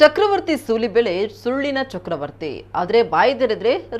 ಚಕ್ರವರ್ತಿ ಸೂಲಿಬೆಳೆ ಸುಳ್ಳಿನ ಚಕ್ರವರ್ತಿ. ಆದರೆ ಬಾಯಿ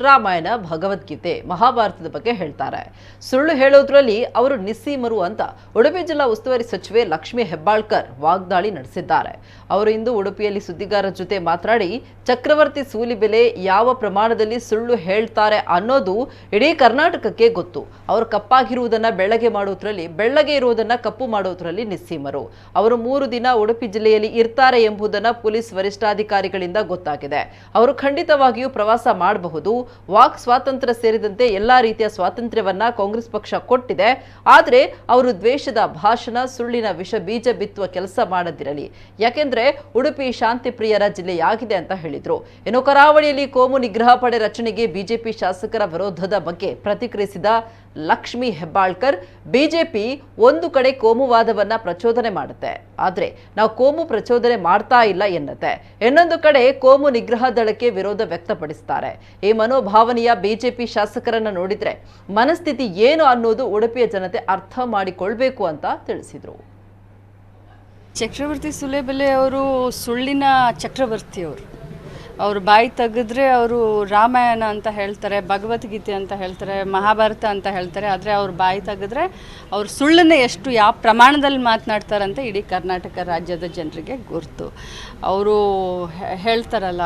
ರಾಮಾಯಣ, ಭಗವದ್ಗೀತೆ, ಮಹಾಭಾರತದ ಬಗ್ಗೆ ಹೇಳ್ತಾರೆ. ಸುಳ್ಳು ಹೇಳೋದ್ರಲ್ಲಿ ಅವರು ನಿಸ್ಸೀಮರು ಅಂತ ಉಡುಪಿ ಜಿಲ್ಲಾ ಉಸ್ತುವಾರಿ ಸಚಿವೆ ಲಕ್ಷ್ಮಿ ಹೆಬ್ಬಾಳ್ಕರ್ ವಾಗ್ದಾಳಿ ನಡೆಸಿದ್ದಾರೆ. ಅವರು ಇಂದು ಉಡುಪಿಯಲ್ಲಿ ಸುದ್ದಿಗಾರರ ಜೊತೆ ಮಾತನಾಡಿ, ಚಕ್ರವರ್ತಿ ಸೂಲಿಬೆಲೆ ಯಾವ ಪ್ರಮಾಣದಲ್ಲಿ ಸುಳ್ಳು ಹೇಳ್ತಾರೆ ಅನ್ನೋದು ಇಡೀ ಕರ್ನಾಟಕಕ್ಕೆ ಗೊತ್ತು. ಅವರು ಕಪ್ಪಾಗಿರುವುದನ್ನ ಬೆಳ್ಳಗೆ ಮಾಡೋದ್ರಲ್ಲಿ, ಬೆಳ್ಳಗೆ ಇರುವುದನ್ನ ಕಪ್ಪು ಮಾಡೋದ್ರಲ್ಲಿ ನಿಸ್ಸೀಮರು ಅವರು ಮೂರು ದಿನ ಉಡುಪಿ ಜಿಲ್ಲೆಯಲ್ಲಿ ಇರ್ತಾರೆ ಎಂಬುದನ್ನ ಪೊಲೀಸ್ ವರಿಷ್ಠಾಧಿಕಾರಿಗಳಿಂದ ಗೊತ್ತಾಗಿದೆ. ಅವರು ಖಂಡಿತವಾಗಿಯೂ ಪ್ರವಾಸ ಮಾಡಬಹುದು. ವಾಕ್ ಸ್ವಾತಂತ್ರ್ಯ ಸೇರಿದಂತೆ ಎಲ್ಲಾ ರೀತಿಯ ಸ್ವಾತಂತ್ರ್ಯವನ್ನ ಕಾಂಗ್ರೆಸ್ ಪಕ್ಷ ಕೊಟ್ಟಿದೆ. ಆದರೆ ಅವರು ದ್ವೇಷದ ಭಾಷಣ, ಸುಳ್ಳಿನ ವಿಷ ಬೀಜ ಬಿತ್ತುವ ಕೆಲಸ ಮಾಡದಿರಲಿ. ಯಾಕೆಂದ್ರೆ ಉಡುಪಿ ಶಾಂತಿ ಪ್ರಿಯರ ಜಿಲ್ಲೆಯಾಗಿದೆ ಅಂತ ಹೇಳಿದ್ರು. ಇನ್ನು ಕರಾವಳಿಯಲ್ಲಿ ಕೋಮು ನಿಗ್ರಹ ಪಡೆ ರಚನೆಗೆ ಬಿಜೆಪಿ ಶಾಸಕರ ವಿರೋಧದ ಬಗ್ಗೆ ಪ್ರತಿಕ್ರಿಯಿಸಿದ ಲಕ್ಷ್ಮಿ ಹೆಬ್ಬಾಳ್ಕರ್, ಬಿಜೆಪಿ ಒಂದು ಕಡೆ ಕೋಮುವಾದವನ್ನ ಪ್ರಚೋದನೆ ಮಾಡುತ್ತೆ. ಆದ್ರೆ ನಾವು ಕೋಮು ಪ್ರಚೋದನೆ ಮಾಡ್ತಾ ಇಲ್ಲ ಎನ್ನುತ್ತೆ. ಇನ್ನೊಂದು ಕಡೆ ಕೋಮು ನಿಗ್ರಹ ದಳಕ್ಕೆ ವಿರೋಧ ವ್ಯಕ್ತಪಡಿಸುತ್ತಾರೆ ಈ ಮನೋಭಾವನೆಯ ಬಿಜೆಪಿ ಶಾಸಕರನ್ನ ನೋಡಿದ್ರೆ ಮನಸ್ಥಿತಿ ಏನು ಅನ್ನೋದು ಉಡುಪಿಯ ಜನತೆ ಅರ್ಥ ಮಾಡಿಕೊಳ್ಬೇಕು ಅಂತ ತಿಳಿಸಿದರು. ಚಕ್ರವರ್ತಿ ಸುಲೇಬೆಲೆ ಅವರು ಸುಳ್ಳಿನ ಚಕ್ರವರ್ತಿ ಅವರು ಬಾಯಿ ತೆಗೆದ್ರೆ ಅವರು ರಾಮಾಯಣ ಅಂತ ಹೇಳ್ತಾರೆ, ಭಗವದ್ಗೀತೆ ಅಂತ ಹೇಳ್ತಾರೆ, ಮಹಾಭಾರತ ಅಂತ ಹೇಳ್ತಾರೆ, ಆದರೆ ಅವ್ರ ಬಾಯಿ ತೆಗೆದ್ರೆ ಅವ್ರು ಸುಳ್ಳನ್ನ ಎಷ್ಟು ಯಾವ ಪ್ರಮಾಣದಲ್ಲಿ ಮಾತನಾಡ್ತಾರಂತ ಇಡೀ ಕರ್ನಾಟಕ ರಾಜ್ಯದ ಜನರಿಗೆ ಗುರುತು. ಅವರು ಹೇಳ್ತಾರಲ್ಲ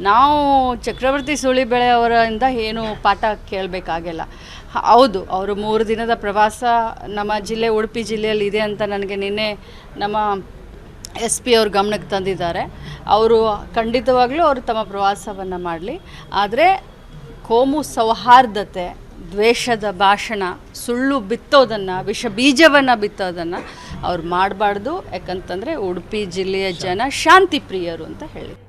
ನಾವು ಚಕ್ರವರ್ತಿ ಸುಳಿಬೆಳೆ ಅವರಿಂದ ಏನು ಪಾಠ ಕೇಳಬೇಕಾಗಿಲ್ಲ. ಹೌದು, ಅವರು ಮೂರು ದಿನದ ಪ್ರವಾಸ ನಮ್ಮ ಜಿಲ್ಲೆ, ಉಡುಪಿ ಜಿಲ್ಲೆಯಲ್ಲಿ ಇದೆ ಅಂತ ನನಗೆ ನಿನ್ನೆ ನಮ್ಮ ಎಸ್ ಪಿ ಅವ್ರ ಗಮನಕ್ಕೆ ತಂದಿದ್ದಾರೆ. ಅವರು ಖಂಡಿತವಾಗಲೂ ಅವರು ತಮ್ಮ ಪ್ರವಾಸವನ್ನು ಮಾಡಲಿ. ಆದರೆ ಕೋಮು ಸೌಹಾರ್ದತೆ, ದ್ವೇಷದ ಭಾಷಣ, ಸುಳ್ಳು ಬಿತ್ತೋದನ್ನು, ವಿಷ ಬೀಜವನ್ನು ಬಿತ್ತೋದನ್ನು ಅವ್ರು ಮಾಡಬಾರ್ದು. ಯಾಕಂತಂದರೆ ಉಡುಪಿ ಜಿಲ್ಲೆಯ ಜನ ಶಾಂತಿ ಪ್ರಿಯರು ಅಂತ ಹೇಳಿ.